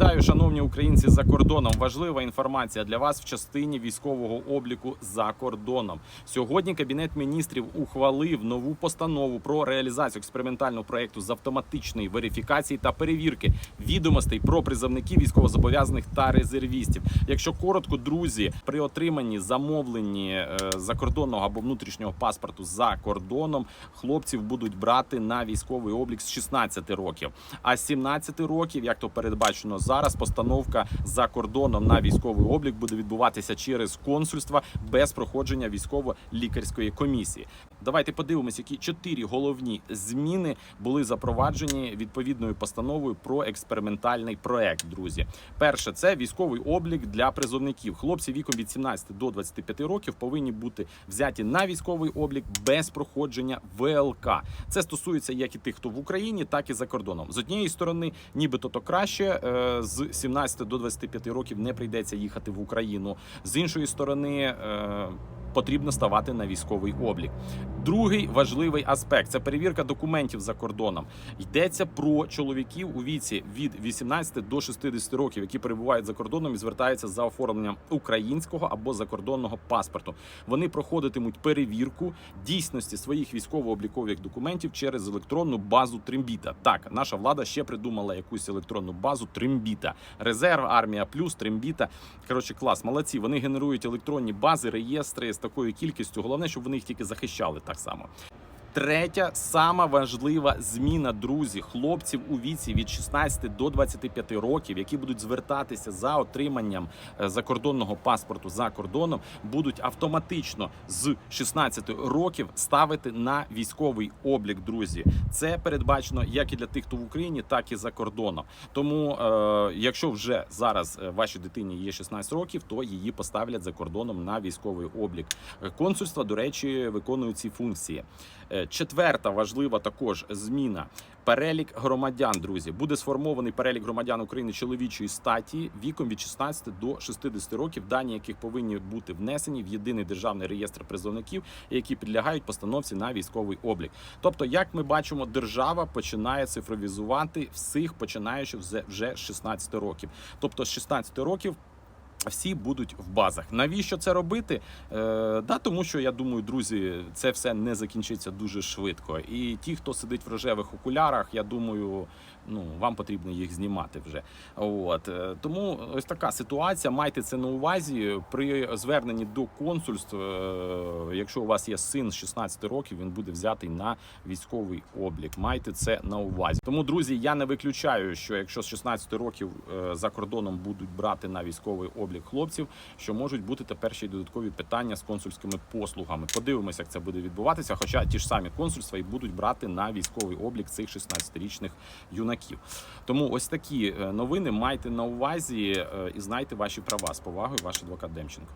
Вітаю, шановні українці за кордоном. Важлива інформація для вас в частині військового обліку за кордоном. Сьогодні Кабінет міністрів ухвалив нову постанову про реалізацію експериментального проекту з автоматичної верифікації та перевірки відомостей про призовників військовозобов'язаних та резервістів. Якщо коротко, друзі, при отриманні замовленні е, закордонного або внутрішнього паспорту за кордоном хлопців будуть брати на військовий облік з 16 років. А з 17 років, як то передбачено зараз, постановка за кордоном на військовий облік буде відбуватися через консульства без проходження військово-лікарської комісії. Давайте подивимось, які чотири головні зміни були запроваджені відповідною постановою про експериментальний проект. Друзі, перше це військовий облік для призовників. Хлопці віком від 17 до 25 років повинні бути взяті на військовий облік без проходження ВЛК. Це стосується як і тих, хто в Україні, так і за кордоном. З однієї сторони, нібито то краще е, з 17 до 25 років не прийдеться їхати в Україну. З іншої сторони. Потрібно ставати на військовий облік. Другий важливий аспект це перевірка документів за кордоном. Йдеться про чоловіків у віці від 18 до 60 років, які перебувають за кордоном і звертаються за оформленням українського або закордонного паспорту. Вони проходитимуть перевірку дійсності своїх військово-облікових документів через електронну базу Трембіта. Так, наша влада ще придумала якусь електронну базу Трембіта. Резерв, армія плюс Трембіта. Коротше, клас, молодці. Вони генерують електронні бази, реєстри з такою кількістю. Головне, щоб вони їх тільки захищали так само. Третя сама важлива зміна, друзі, хлопців у віці від 16 до 25 років, які будуть звертатися за отриманням е, закордонного паспорту за кордоном, будуть автоматично з 16 років ставити на військовий облік. Друзі, це передбачено як і для тих, хто в Україні, так і за кордоном. Тому, е, якщо вже зараз е, вашій дитині є 16 років, то її поставлять за кордоном на військовий облік. Е, Консульства, до речі, виконують ці функції. Четверта важлива також зміна. Перелік громадян, друзі, буде сформований перелік громадян України чоловічої статі віком від 16 до 60 років, дані яких повинні бути внесені в єдиний державний реєстр призовників, які підлягають постановці на військовий облік. Тобто, як ми бачимо, держава починає цифровізувати всіх, починаючи вже з 16 років. Тобто, з 16 років. Всі будуть в базах. Навіщо це робити? Е, да, тому що я думаю, друзі, це все не закінчиться дуже швидко. І ті, хто сидить в рожевих окулярах, я думаю, ну вам потрібно їх знімати вже. От е, тому ось така ситуація. Майте це на увазі при зверненні до консульств. е, Якщо у вас є син з 16 років, він буде взятий на військовий облік. Майте це на увазі. Тому, друзі, я не виключаю, що якщо з 16 років е, за кордоном будуть брати на військовий облік хлопців, що можуть бути тепер ще й додаткові питання з консульськими послугами. Подивимося, як це буде відбуватися. Хоча ті ж самі консульства і будуть брати на військовий облік цих 16-річних юнаків. Тому ось такі е, новини майте на увазі е, і знайте ваші права з повагою, ваш адвокат Демченко.